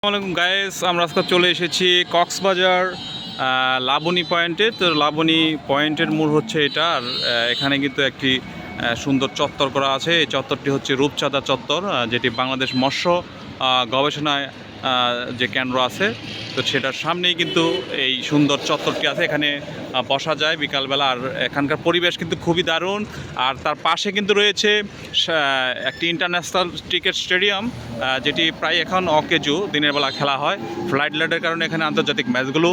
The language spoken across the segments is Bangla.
আসসালামাইকুম গায়েস আমরা আজকে চলে এসেছি কক্সবাজার লাবণী পয়েন্টে তো লাবণী পয়েন্টের মূল হচ্ছে এটা, আর এখানে কিন্তু একটি সুন্দর চত্বর করা আছে। এই চত্বরটি হচ্ছে রূপচাঁদা চত্বর যেটি বাংলাদেশ মৎস্য গবেষণায় যে কেন্দ্র আছে, তো সেটার সামনেই কিন্তু এই সুন্দর চত্বরটি আছে। এখানে বসা যায় বিকালবেলা, আর এখানকার পরিবেশ কিন্তু খুবই দারুণ। আর তার পাশে কিন্তু রয়েছে একটি ইন্টারন্যাশনাল ক্রিকেট স্টেডিয়াম যেটি প্রায় এখন অকেজু দিনের বেলা খেলা হয়। ফ্লাইট লাইটের কারণে এখানে আন্তর্জাতিক ম্যাচগুলো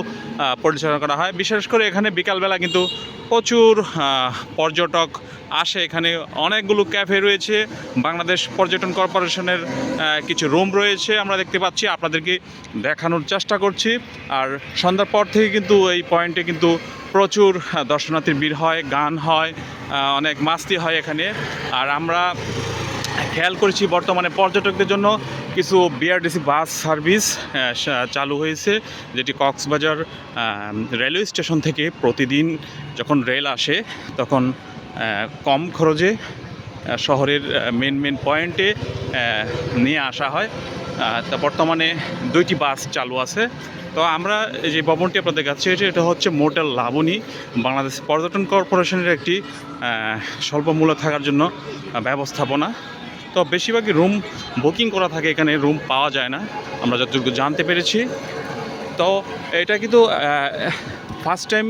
পরিচালনা করা হয়। বিশেষ করে এখানে বিকালবেলা কিন্তু প্রচুর পর্যটক আসে। এখানে অনেকগুলো ক্যাফে রয়েছে। বাংলাদেশ পর্যটন কর্পোরেশনের কিছু রুম রয়েছে, আমরা দেখতে পাচ্ছি, আপনাদেরকে দেখানোর চেষ্টা করছি। আর সন্ধ্যার পর থেকে কিন্তু এই পয়েন্টে কিন্তু প্রচুর দর্শনার্থীর ভিড় হয়, গান হয় অনেক মাস্তি হয় এখানে। আর আমরা খেয়াল করেছি বর্তমানে পর্যটকদের জন্য কিছু বিআরডিসি বাস সার্ভিস চালু হয়েছে, যেটি কক্সবাজার রেলওয়ে স্টেশন থেকে প্রতিদিন যখন রেল আসে, তখন কম খরচে শহরের মেন মেন পয়েন্টে নিয়ে আসা হয়। তা বর্তমানে দুইটি বাস চালু আছে। তো আমরা যে ভবনটি আপনাদের কাছে এটা হচ্ছে মোটেল লাবণী। বাংলাদেশ পর্যটন কর্পোরেশনের একটি স্বল্প মূল্য থাকার জন্য ব্যবস্থাপনা। তো বেশিরভাগই রুম বুকিং করা থাকে, এখানে রুম পাওয়া যায় না। আমরা যতটুকু জানতে পেরেছি। তো এটা কিন্তু ফার্স্ট টাইম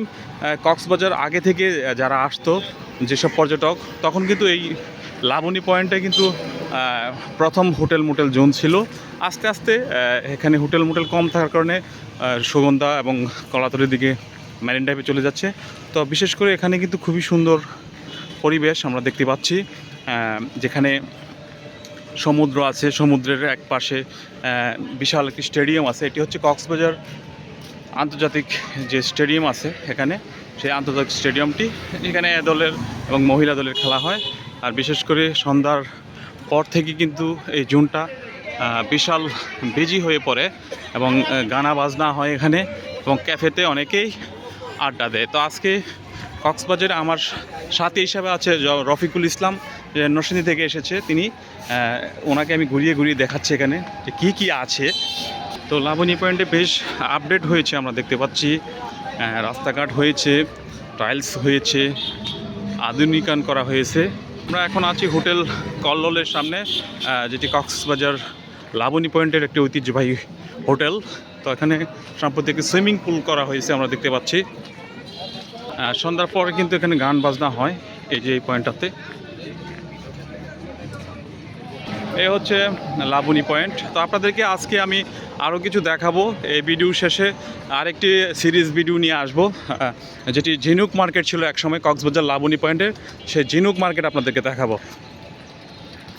কক্সবাজার আগে থেকে যারা আসতো, যেসব পর্যটক, তখন কিন্তু এই লাবণী পয়েন্টে কিন্তু প্রথম হোটেল মোটেল জোন ছিল। আস্তে আস্তে এখানে হোটেল মোটেল কম থাকার কারণে সুগন্ধা এবং কলাতলির দিকে ম্যারিন ড্রাইভে চলে যাচ্ছে। তো বিশেষ করে এখানে কিন্তু খুবই সুন্দর পরিবেশ আমরা দেখতে পাচ্ছি যেখানে সমুদ্র আছে, সমুদ্রের এক পাশে বিশাল একটি স্টেডিয়াম আছে। এটি হচ্ছে কক্সবাজার আন্তর্জাতিক যে স্টেডিয়াম আছে এখানে, সেই আন্তর্জাতিক স্টেডিয়ামটি। এখানে দলের এবং মহিলা দলের খেলা হয়। আর বিশেষ করে সন্ধ্যার পর থেকে কিন্তু এই জুনটা বিশাল বিজি হয়ে পড়ে এবং গানা বাজনা হয় এখানে এবং ক্যাফেতে অনেকেই আড্ডা দেয়। তো আজকে কক্সবাজারে আমার সাথী হিসাবে আছে রফিকুল ইসলাম নরসিংদী থেকে এসেছে। তিনি ওনাকে আমি ঘুরিয়ে ঘুরিয়ে দেখাচ্ছি এখানে যে কী কী আছে। তো লাবণী পয়েন্টে বেশ আপডেট হয়েছে, আমরা দেখতে পাচ্ছি। রাস্তাঘাট হয়েছে, টাইলস হয়েছে, আধুনিকায়ন করা হয়েছে। আমরা এখন আছি হোটেল কল্লোলের সামনে যেটি কক্সবাজার লাবণী পয়েন্টের একটি ঐতিহ্যবাহী হোটেল। তো এখানে সাম্প্রতিক সুইমিং পুল করা হয়েছে আমরা দেখতে পাচ্ছি। সন্ধ্যার পরে কিন্তু এখানে গান বাজনা হয় এই যে এই পয়েন্টটাতে। এ হচ্ছে লাবণী পয়েন্ট। তো আপনাদেরকে আজকে আমি আরও কিছু দেখাবো। এই ভিডিও শেষে আরেকটি সিরিজ ভিডিও নিয়ে আসব যেটি ঝিনুক মার্কেট ছিল একসময় কক্সবাজার লাবণী পয়েন্টের। সেই ঝিনুক মার্কেট আপনাদেরকে দেখাবো।